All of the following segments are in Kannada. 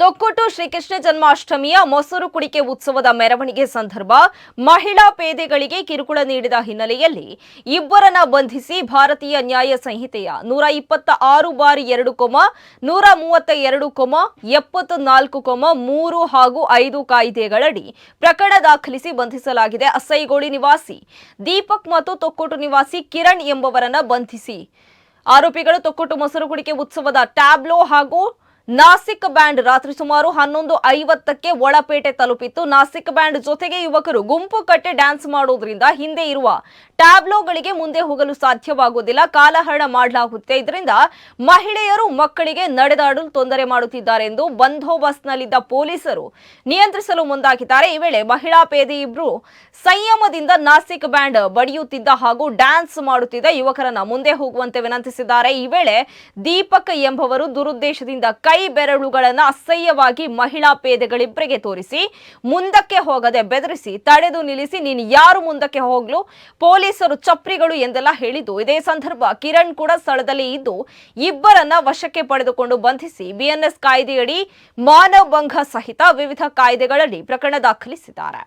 ತೊಕ್ಕೊಟ್ಟು ಶ್ರೀಕೃಷ್ಣ ಜನ್ಮಾಷ್ಟಮಿಯ ಮೊಸರು ಕುಡಿಕೆ ಉತ್ಸವದ ಮೆರವಣಿಗೆ ಸಂದರ್ಭ, ಮಹಿಳಾ ಪೇದೆಗಳಿಗೆ ಕಿರುಕುಳ ನೀಡಿದ ಹಿನ್ನೆಲೆಯಲ್ಲಿ ಇಬ್ಬರನ್ನ ಬಂಧಿಸಿ ಭಾರತೀಯ ನ್ಯಾಯ ಸಂಹಿತೆಯ ನೂರ ಇಪ್ಪತ್ತ ಆರು ಬಾರಿ ಎರಡು ಕೊಮ, ನೂರ ಮೂವತ್ತ ಎರಡು ಕೊಮ, ಎಪ್ಪತ್ತು ನಾಲ್ಕು ಕೊಮ, ಮೂರು ಹಾಗೂ ಐದು ಕಾಯ್ದೆಗಳಡಿ ಪ್ರಕರಣ ದಾಖಲಿಸಿ ಬಂಧಿಸಲಾಗಿದೆ. ಅಸೈಗೋಳಿ ನಿವಾಸಿ ದೀಪಕ್ ಮತ್ತು ತೊಕ್ಕೊಟ್ಟು ನಿವಾಸಿ ಕಿರಣ್ ಎಂಬವರನ್ನ ಬಂಧಿಸಿ. ಆರೋಪಿಗಳು ತೊಕ್ಕೊಟ್ಟು ಮೊಸರು ಕುಡಿಕೆ ಉತ್ಸವದ ಟ್ಯಾಬ್ಲೋ ಹಾಗೂ ನಾಸಿಕ್ ಬ್ಯಾಂಡ್ ರಾತ್ರಿ ಸುಮಾರು ಹನ್ನೊಂದು ಐವತ್ತಕ್ಕೆ ಒಳಪೇಟೆ ತಲುಪಿತ್ತು. ನಾಸಿಕ್ ಬ್ಯಾಂಡ್ ಜೊತೆಗೆ ಯುವಕರು ಗುಂಪು ಕಟ್ಟೆ ಡ್ಯಾನ್ಸ್ ಮಾಡೋದ್ರಿಂದ ಹಿಂದೆ ಇರುವ ಟ್ಯಾಬ್ಲೋಗಳಿಗೆ ಮುಂದೆ ಹೋಗಲು ಸಾಧ್ಯವಾಗುವುದಿಲ್ಲ. ಕಾಲಹರಣ ಮಾಡಲಾಗುತ್ತೆ. ಇದರಿಂದ ಮಹಿಳೆಯರು ಮಕ್ಕಳಿಗೆ ನಡೆದಾಡಲು ತೊಂದರೆ ಮಾಡುತ್ತಿದ್ದಾರೆ ಎಂದು ಬಂದೋಬಸ್ತ್ನಲ್ಲಿದ್ದ ಪೊಲೀಸರು ನಿಯಂತ್ರಿಸಲು ಮುಂದಾಗಿದ್ದಾರೆ. ಈ ವೇಳೆ ಮಹಿಳಾ ಪೇದೆ ಇಬ್ರು ಸಂಯಮದಿಂದ ನಾಸಿಕ್ ಬ್ಯಾಂಡ್ ಬಡಿಯುತ್ತಿದ್ದ ಹಾಗೂ ಡ್ಯಾನ್ಸ್ ಮಾಡುತ್ತಿದ್ದ ಯುವಕರನ್ನ ಮುಂದೆ ಹೋಗುವಂತೆ ವಿನಂತಿಸಿದ್ದಾರೆ. ಈ ವೇಳೆ ದೀಪಕ್ ಎಂಬವರು ದುರುದ್ದೇಶದಿಂದ ಕೈ ಬೆರಳುಗಳನ್ನ ಅಸಹ್ಯವಾಗಿ ಮಹಿಳಾ ಪೇದೆಗಳಿಬ್ಬರಿಗೆ ತೋರಿಸಿ ಮುಂದಕ್ಕೆ ಹೋಗದೆ ಬೆದರಿಸಿ, ತಡೆದು ನಿಲ್ಲಿಸಿ, ನೀನು ಯಾರು ಮುಂದಕ್ಕೆ ಹೋಗ್ಲು? ಪೊಲೀಸರು ಚಪ್ರಿಗಳು ಎಂದೆಲ್ಲ ಹೇಳಿದ್ದು. ಇದೇ ಸಂದರ್ಭ ಕಿರಣ್ ಕೂಡ ಸ್ಥಳದಲ್ಲಿ ಇದ್ದು, ಇಬ್ಬರನ್ನ ವಶಕ್ಕೆ ಪಡೆದುಕೊಂಡು ಬಂಧಿಸಿ ಬಿಎನ್ಎಸ್ ಕಾಯ್ದೆಯಡಿ ಮಾನವಭಂಗ ಸಹಿತ ವಿವಿಧ ಕಾಯ್ದೆಗಳಲ್ಲಿ ಪ್ರಕರಣ ದಾಖಲಿಸಿದ್ದಾರೆ.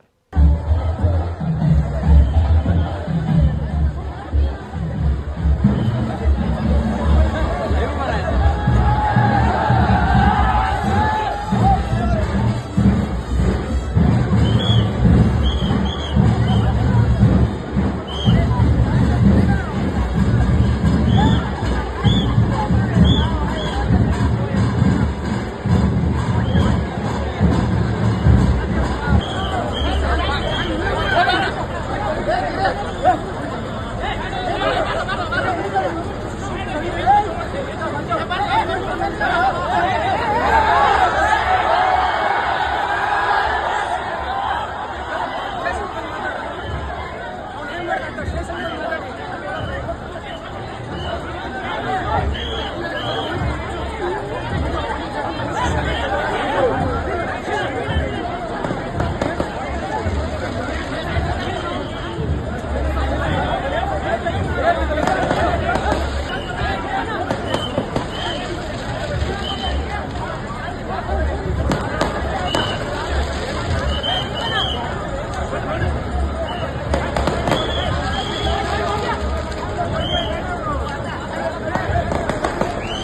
Gracias.